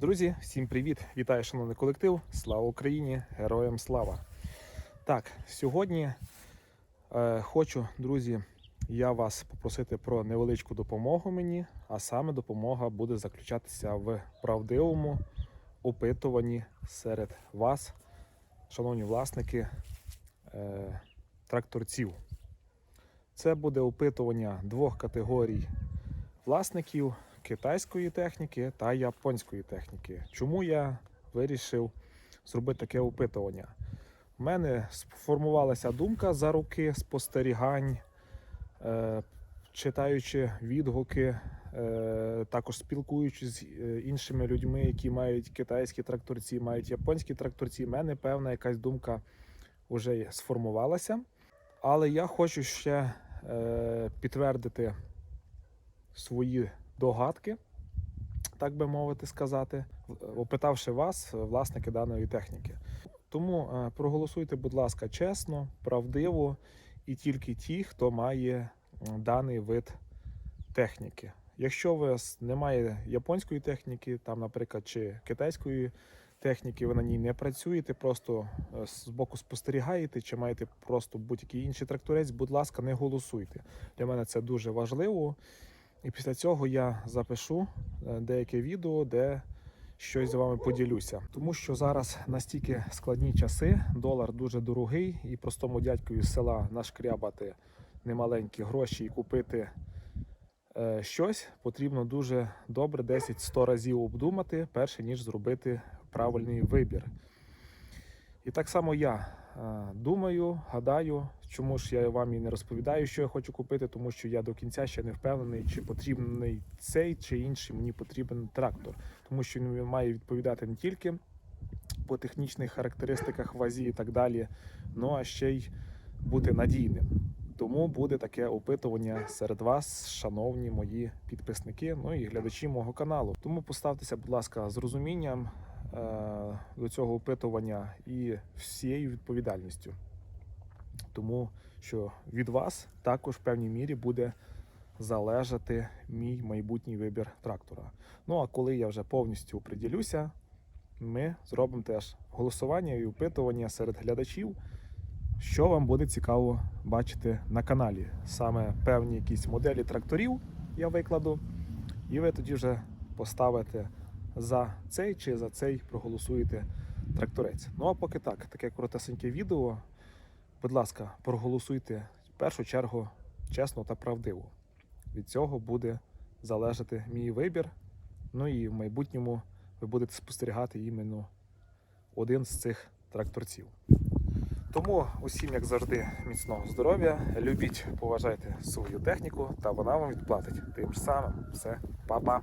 Друзі, всім привіт! Вітаю, шановний колектив! Слава Україні! Героям слава! Так, сьогодні е, хочу, друзі, я вас попросити про невеличку допомогу мені, а саме допомога буде заключатися в правдивому опитуванні серед вас, шановні власники е, тракторців. Це буде опитування двох категорій власників китайської техніки та японської техніки. Чому я вирішив зробити таке опитування? У мене сформувалася думка за роки спостерігань, е, читаючи відгуки, е, також спілкуючись з е, іншими людьми, які мають китайські тракторці, мають японські тракторці. У мене певна якась думка вже сформувалася. Але я хочу ще підтвердити свої догадки, так би мовити сказати, опитавши вас, власники даної техніки. Тому е, проголосуйте, будь ласка, чесно, правдиво і тільки ті, хто має даний вид техніки. Якщо у вас немає японської техніки, там, наприклад, чи китайської техніки, ви на ній не працюєте, просто е, з боку спостерігаєте, чи маєте просто будь-який інший тракторець, будь ласка, не голосуйте. Для мене це дуже важливо. І після цього я запишу е, деяке відео, де щось з вами поділюся. Тому що зараз настільки складні часи, долар дуже дорогий, і простому дядькові з села нашкрябати немаленькі гроші і купити е, щось потрібно дуже добре 10-100 разів обдумати, перше ніж зробити правильний вибір. І так само я думаю, гадаю, чому ж я вам і не розповідаю, що я хочу купити, тому що я до кінця ще не впевнений, чи потрібний цей чи інший мені потрібен трактор, тому що він має відповідати не тільки по технічних характеристиках, вазі і так далі, ну а ще й бути надійним. Тому буде таке опитування серед вас, шановні мої підписники, ну і глядачі мого каналу. Тому поставтеся, будь ласка, з розумінням е, до цього опитування і всією відповідальністю. Тому що від вас також в певній мірі буде залежати мій майбутній вибір трактора. Ну а коли я вже повністю приділюся, ми зробимо теж голосування і опитування серед глядачів, що вам буде цікаво бачити на каналі. Саме певні якісь моделі тракторів я викладу, і ви тоді вже поставите за цей чи за цей проголосуєте тракторець. Ну а поки так, таке коротесеньке відео. Будь ласка, проголосуйте в першу чергу чесно та правдиво. Від цього буде залежати мій вибір. Ну і в майбутньому ви будете спостерігати іменно один з цих тракторців. Тому усім, як завжди, міцного здоров'я, любіть, поважайте свою техніку, та вона вам відплатить. Тим ж самим, все, па-па!